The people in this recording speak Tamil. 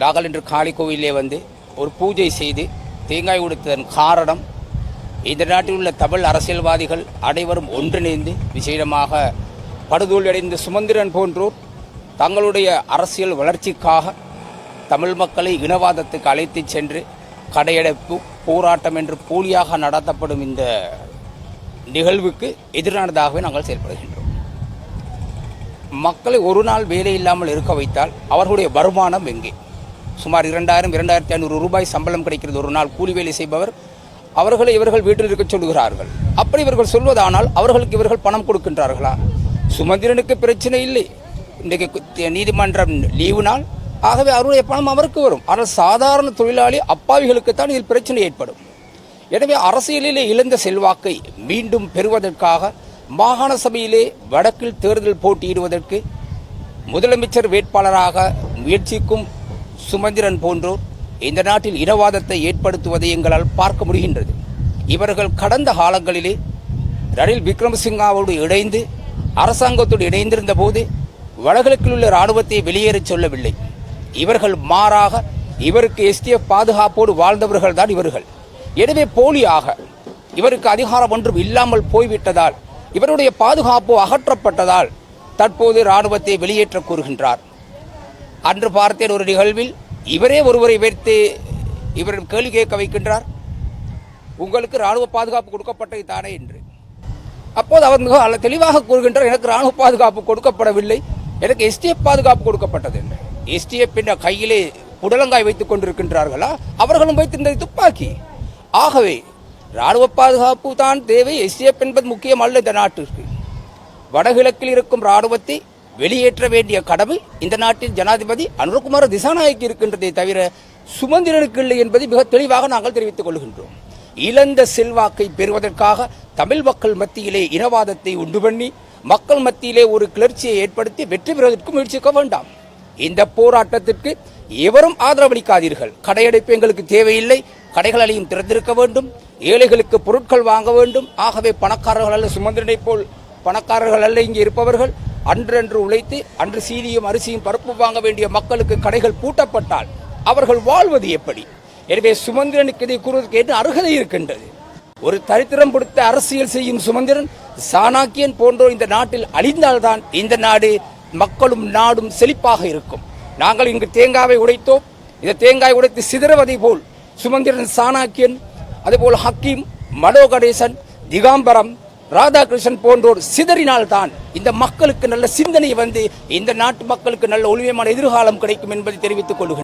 நாங்கள் இன்று காளி கோவிலே வந்து ஒரு பூஜை செய்து தேங்காய் உடைத்ததன் காரணம் இந்த நாட்டில் உள்ள தமிழ் அரசியல்வாதிகள் அனைவரும் ஒன்றிணைந்து விசேடமாக படுதோல்வியடைந்த சுமந்திரன் போன்றோர் தங்களுடைய அரசியல் வளர்ச்சிக்காக தமிழ் மக்களை இனவாதத்துக்கு அழைத்துச் சென்று கடையடைப்பு போராட்டம் என்று போலியாக நடத்தப்படும் இந்த நிகழ்வுக்கு எதிரானதாகவே நாங்கள் செயல்படுகின்றோம். மக்களை ஒரு நாள் வேலை இல்லாமல் இருக்க வைத்தால் அவர்களுடைய வருமானம் எங்கே? சுமார் இரண்டாயிரம் இரண்டாயிரத்தி ஐநூறு ரூபாய் சம்பளம் கிடைக்கிறது. ஒரு நாள் கூலி வேலை செய்பவர் அவர்களை இவர்கள் வீட்டில் இருக்க சொல்லுகிறார்கள். அப்படி இவர்கள் சொல்வதானால் அவர்களுக்கு இவர்கள் பணம் கொடுக்கின்றார்களா? சுமந்திரனுக்கு பிரச்சனை இல்லை. இன்றைக்கு நீதிமன்றம் லீவு நாள். ஆகவே அவருடைய பணம் அவருக்கு வரும். ஆனால் சாதாரண தொழிலாளி அப்பாவிகளுக்குத்தான் இதில் பிரச்சனை ஏற்படும். எனவே அரசியலிலே இழந்த செல்வாக்கை மீண்டும் பெறுவதற்காக மாகாண சபையிலே வடக்கில் தேர்தல் போட்டியிடுவதற்கு முதலமைச்சர் வேட்பாளராக முயற்சிக்கும் சுமந்திரன் போன்றோர் இந்த நாட்டில் இனவாதத்தை ஏற்படுத்துவதை எங்களால் பார்க்க முடிகின்றது. இவர்கள் கடந்த காலங்களிலே ரணில் விக்ரமசிங்காவோடு இணைந்து அரசாங்கத்தோடு இணைந்திருந்த போது வடகிழக்கில் உள்ள இராணுவத்தை வெளியேறச் சொல்லவில்லை. இவர்கள் மாறாக இவருக்கு எஸ்டிஎஃப் பாதுகாப்போடு வாழ்ந்தவர்கள் தான் இவர்கள். எனவே போலியாக இவருக்கு அதிகாரம் ஒன்றும் இல்லாமல் போய்விட்டதால் இவருடைய பாதுகாப்பு அகற்றப்பட்டதால் தற்போது இராணுவத்தை வெளியேற்ற கூறுகின்றார். அன்று பார்த்தேன் ஒரு நிகழ்வில் இவரே ஒருவரை வைத்து இவரிடம் கேள்வி கேட்க வைக்கின்றார். உங்களுக்கு இராணுவ பாதுகாப்பு கொடுக்கப்பட்டது தானே என்று. அப்போது அவர் மிக தெளிவாக கூறுகின்றார் எனக்கு ராணுவ பாதுகாப்பு கொடுக்கப்படவில்லை எனக்கு எஸ்டிஎஃப் பாதுகாப்பு கொடுக்கப்பட்டது என்று. எஸ்டிஎஃப் என்ற கையிலே புடலங்காய் வைத்துக் கொண்டிருக்கின்றார்களா? அவர்களும் வைத்திருந்தது துப்பாக்கி. ஆகவே இராணுவ பாதுகாப்பு தான் தேவை எஸ்டிஎஃப் என்பது முக்கியம் அல்ல இந்த நாட்டிற்கு. வடகிழக்கில் இருக்கும் இராணுவத்தை வெளியேற்ற வேண்டிய கடமை இந்த நாட்டின் ஜனாதிபதி அனுரகுமார திசாநாயக்கு இருக்கின்றதை தவிர சுமந்திரனுக்கு இல்லை என்பதை மிக தெளிவாக நாங்கள் தெரிவித்துக் கொள்கின்றோம். இழந்த செல்வாக்கை பெறுவதற்காக தமிழ் மக்கள் மத்தியிலே இனவாதத்தை உண்டு பண்ணி மக்கள் மத்தியிலே ஒரு கிளர்ச்சியை ஏற்படுத்தி வெற்றி பெறுவதற்கு முயற்சிக்க வேண்டாம். இந்த போராட்டத்திற்கு எவரும் ஆதரவளிக்காதீர்கள். கடையடைப்பு எங்களுக்கு தேவையில்லை. கடைகளையும் திறந்திருக்க வேண்டும். ஏழைகளுக்கு பொருட்கள் வாங்க வேண்டும். ஆகவே பணக்காரர்கள் அல்ல சுமந்திரனை போல் பணக்காரர்கள் அல்ல இங்கே இருப்பவர்கள். அன்றன்று உழைத்து அன்று சீதியும் அரிசியும் பருப்பு வாங்க வேண்டிய மக்களுக்கு கடைகள் பூட்டப்பட்டால் அவர்கள் வாழ்வது எப்படி? எனவே சுமந்திரனுக்கு இதை கூறுவதற்கு என்ன அருகதை இருக்கின்றது? ஒரு தரித்திரம் கொடுத்த அரசியல் செய்யும் சுமந்திரன் சாணாக்கியன் போன்றோர் இந்த நாட்டில் அழிந்தால்தான் இந்த நாடு மக்களும் நாடும் செழிப்பாக இருக்கும். நாங்கள் இங்கு தேங்காவை உடைத்தோம். இந்த தேங்காய் உடைத்து சிதறுவதை போல் சுமந்திரன் சாணாக்கியன் அதேபோல் ஹக்கீம் மடோ கணேசன் திகாம்பரம் ராதாகிருஷ்ணன் போன்றோர் சிதறினால்தான் இந்த மக்களுக்கு நல்ல சிந்தனை வந்து இந்த நாட்டு மக்களுக்கு நல்ல ஒளிமயமான எதிர்காலம் கிடைக்கும் என்பதை தெரிவித்துக் கொள்கிறேன்